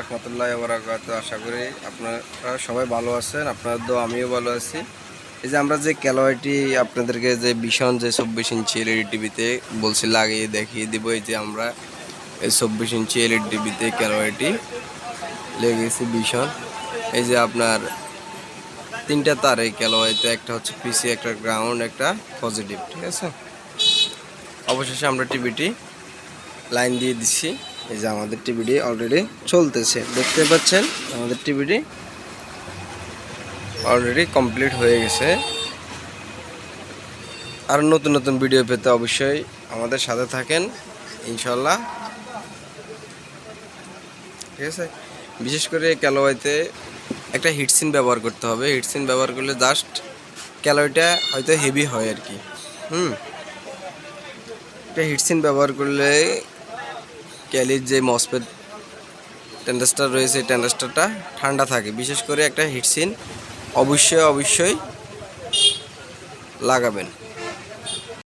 রহমতুল্লাহ বরাকাত আশা করি আপনারা সবাই ভালো আছেন আপনার তো আমিও ভালো আছি। এই যে আমরা যে ক্যালোয়াইটি আপনাদেরকে যে ভীষণ যে চব্বিশ ইঞ্চি এলইডি টিভিতে বলছি, লাগিয়ে দেখিয়ে দিব, এই যে আমরা এই চব্বিশ ইঞ্চি এলইডি টিভিতে ক্যালোয়াইটি লেগেছি ভীষণ। এই যে আপনার তিনটা তার এই ক্যালোয়াইতে একটা হচ্ছে পিসি, একটা গ্রাউন্ড, একটা পজিটিভ, ঠিক আছে? অবশেষে আমরা টিভিটি লাইন দিয়ে দিচ্ছি। এই যে আমাদের টিভিটি অলরেডি চলতেছে। দেখতে পাচ্ছেন, আমাদের টিভিটি অলরেডি কমপ্লিট হয়ে গেছে। আর নতুন নতুন ভিডিও পেতে অবশ্যই আমাদের সাথে থাকেন ইনশাল্লাহ ঠিক আছে? বিশেষ করে ক্যালোয়াইতে একটা হিটসিন ব্যবহার করতে হবে। হিটসিন ব্যবহার করলে জাস্ট ক্যালোয়াইটা হয়তো হেভি হয় আর কি। হুম? একটা হিটসিন ব্যবহার করলে ক্যালির যে মসপেট টেন্ডাস্টার রয়েছে, এই টেন্ডাস্টারটা ঠান্ডা থাকে। বিশেষ করে একটা হিটসিন অবশ্যই অবশ্যই লাগাবেন।